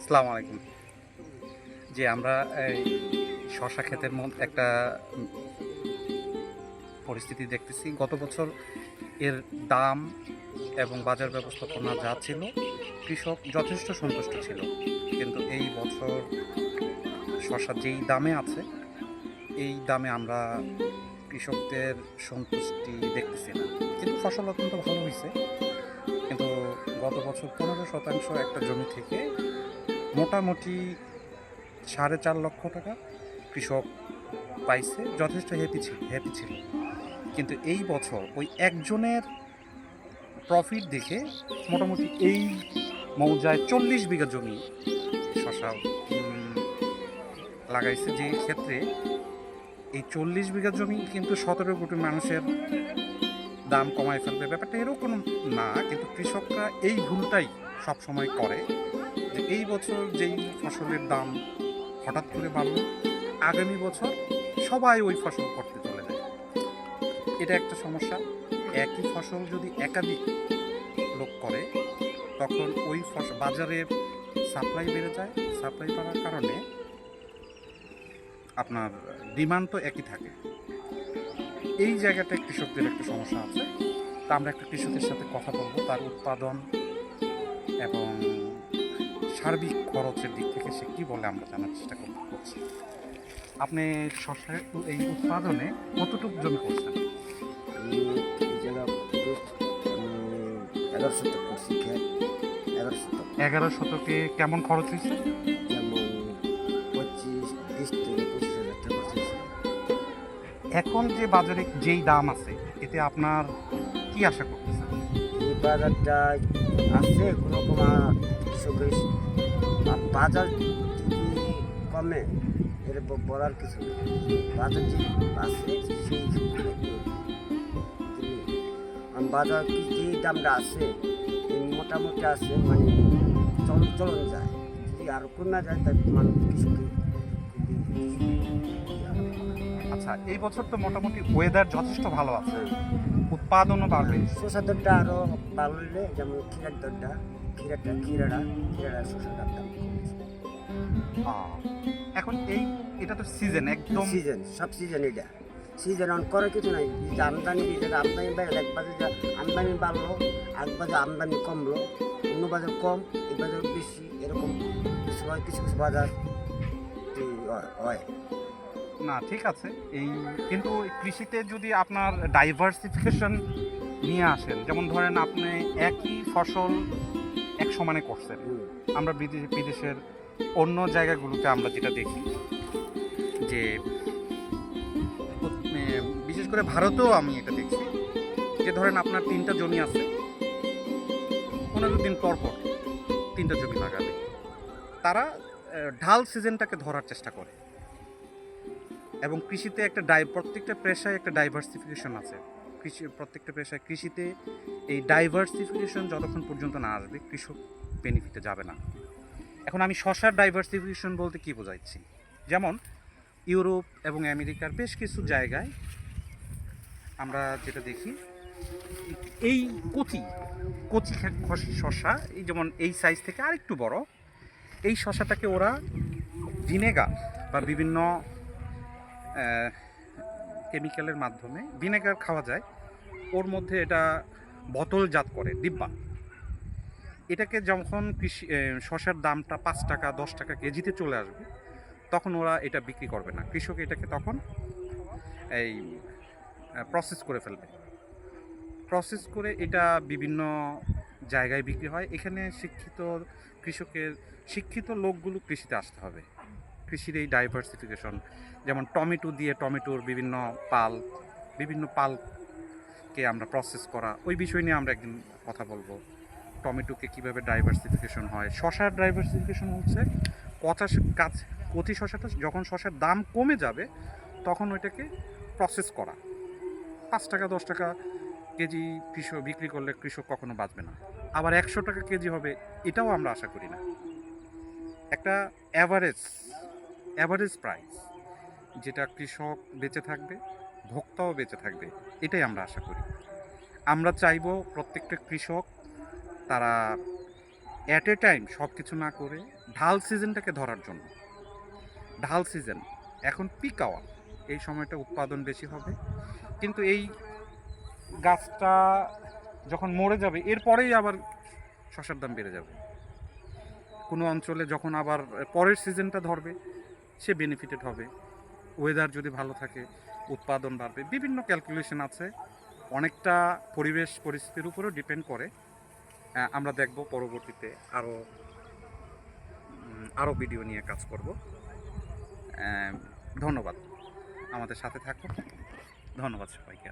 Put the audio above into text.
আসসালামু আলাইকুম যে আমরা এই শশা ক্ষেতের মধ্যে একটা পরিস্থিতি দেখতেছি। গত বছর এর দাম এবং বাজার ব্যবস্থাপনা যা ছিল, কৃষক যথেষ্ট সন্তুষ্ট ছিল। কিন্তু এই বছর শশা যেই দামে আছে, এই দামে আমরা কৃষকদের সন্তুষ্টি দেখতেছি না। কিন্তু ফসল অত্যন্ত ভালো হয়েছে কিন্তু গত বছর পনেরো শতাংশ একটা জমি থেকে মোটামুটি সাড়ে চার লক্ষ টাকা কৃষক পাইছে, যথেষ্ট হ্যাপি ছিল হ্যাপি ছিল। কিন্তু এই বছর ওই একজনের প্রফিট দেখে মোটামুটি এই মৌজায় চল্লিশ বিঘা জমি শশা লাগাইছে। যে ক্ষেত্রে এই চল্লিশ বিঘা জমি কিন্তু সতেরো কোটি মানুষের দাম কমায় ফেলবে। ব্যাপারটা এরকম না, কিন্তু কৃষকরা এই ভুলটাই সব সময় করে। যে এই বছর যেই ফসলের দাম হঠাৎ করে বাড়ল, আগামী বছর সবাই ওই ফসল করতে চলে যায়। এটা একটা সমস্যা। একই ফসল যদি একাধিক লোক করে, তখন ওই ফসল বাজারের সাপ্লাই বেড়ে যায়। সাপ্লাই বাড়ার কারণে আপনার ডিমান্ড তো একই থাকে। এই জায়গাটায় কৃষকদের একটা সমস্যা আছে। তা আমরা একটা কৃষকের সাথে কথা বলব। তার উৎপাদন এবং সার্বিক খরচের দিক থেকে সে কী বলে আমরা জানার চেষ্টা করতে করছি আপনি শস্যের এই উৎপাদনে কতটুকু জমি করছেন? এগারো শতক করছি এগারো শতক। এগারো শতকে কেমন খরচ হয়েছে? যেমন পঁচিশ থেকে পঁচিশ হাজার টাকা খরচ হয়েছে। এখন যে বাজারে যেই দাম আছে এতে আপনার কি আশা করতেছেন? এই বাজারটা আছে কোনো আর কৃষকের বাজার যদি কমে? এর বলার কিছু নেই। বাজার যে আছে সেই? বাজার যেই দামটা আছে মোটামুটি আছে মানে চল চলন যায়। যদি আর কমে যায় তাই মানুষ কৃষকের আচ্ছা এই বছর তো মোটামুটি ওয়েদার যথেষ্ট ভালো আছে। উৎপাদনও বাড়বে। শসা দরটা আরও হলে যেমন ক্ষীরার দরটা ক্ষীরাটা ক্ষীরাটা ক্ষীরাটা শসার দাম এখন এই এটা তো সিজন একদম সিজন সব সিজন এটা। সিজন অন করে কিছু নাই। যে আমদানি এই আমদানি বেড়ে এক বাজে যে আমদানি বাড়লো এক বাজে আমদানি কমলো অন্য বাজার কম এই বাজার বেশি এরকম কিছু হয় কিছু কিছু বাজার হয়। না ঠিক আছে। এই কিন্তু কৃষিতে যদি আপনার ডাইভার্সিফিকেশন নিয়ে আসেন যেমন ধরেন আপনি একই ফসল এক সমানে করছেন আমরা বিদেশ বিদেশের অন্য জায়গাগুলোতে আমরা যেটা দেখি যে বিশেষ করে ভারতেও আমি এটা দেখছি যে ধরেন আপনার তিনটা জমি আছে পনেরো দিন পর পর তিনটা জমি লাগাবে। তারা ঢাল সিজনটাকে ধরার চেষ্টা করে। এবং কৃষিতে একটা ডাই প্রত্যেকটা পেশায় একটা ডাইভার্সিফিকেশন আছে। কৃষি প্রত্যেকটা পেশায় কৃষিতে এই ডাইভার্সিফিকেশন যতক্ষণ পর্যন্ত না আসবে, কৃষক বেনিফিটে যাবে না। এখন আমি শশার ডাইভার্সিফিকেশন বলতে কি বোঝাচ্ছি? যেমন ইউরোপ এবং আমেরিকার বেশ কিছু জায়গায় আমরা যেটা দেখি, এই কচি কচি খস- শশা, এই যেমন এই সাইজ থেকে আরেকটু বড়, এই শশাটাকে ওরা ভিনেগার বা বিভিন্ন কেমিক্যালের মাধ্যমে ভিনেগার খাওয়া যায়। ওর মধ্যে এটা বোতলজাত করে ডিব্বা। এটাকে যখন কৃষি এ, শসার দামটা পাঁচ টাকা দশ টাকা কেজিতে চলে আসবে তখন ওরা এটা বিক্রি করবে না। কৃষক এটাকে তখন এই প্রসেস করে ফেলবে। প্রসেস করে এটা বিভিন্ন জায়গায় বিক্রি হয়। এখানে শিক্ষিত কৃষকের শিক্ষিত লোকগুলো কৃষিতে আসতে হবে। কৃষির এই ডাইভার্সিফিকেশন যেমন টমেটো দিয়ে টমেটোর বিভিন্ন পাল, বিভিন্ন পালকে আমরা প্রসেস করা, ওই বিষয় নিয়ে আমরা একদিন কথা বলব। টমেটোকে কীভাবে ডাইভার্সিফিকেশন হয়? শশার ডাইভার্সিফিকেশন হচ্ছে কচা গাছ কচি শশাটা যখন শশার দাম কমে যাবে, তখন ওইটাকে প্রসেস করা। পাঁচ টাকা, দশ টাকা কেজি কৃষক বিক্রি করলে কৃষক কখনো বাঁচবে না। আবার একশো টাকা কেজি হবে, এটাও আমরা আশা করি না। একটা অ্যাভারেজ অ্যাভারেজ প্রাইস যেটা কৃষক বেঁচে থাকবে, ভোক্তাও বেঁচে থাকবে, এটাই আমরা আশা করি। আমরা চাইব প্রত্যেকটা কৃষক তারা অ্যাট এ টাইম সব কিছু না করে ঢাল সিজনটাকে ধরার জন্য। ঢাল সিজন, এখন পিক আওয়ার এই সময়টা উৎপাদন বেশি হবে। কিন্তু এই গাছটা যখন মরে যাবে, এরপরেই আবার শশার দাম বেড়ে যাবে। কোনো অঞ্চলে যখন আবার পরের সিজনটা ধরবে সে বেনিফিটেড হবে। ওয়েদার যদি ভালো থাকে, উৎপাদন বাড়বে, বিভিন্ন ক্যালকুলেশন আছে। অনেকটা পরিবেশ পরিস্থিতির উপরেও ডিপেন্ড করে। আমরা দেখব পরবর্তীতে আরও আরও ভিডিও নিয়ে কাজ করব। ধন্যবাদ। আমাদের সাথে থাকুন। ধন্যবাদ সবাইকে।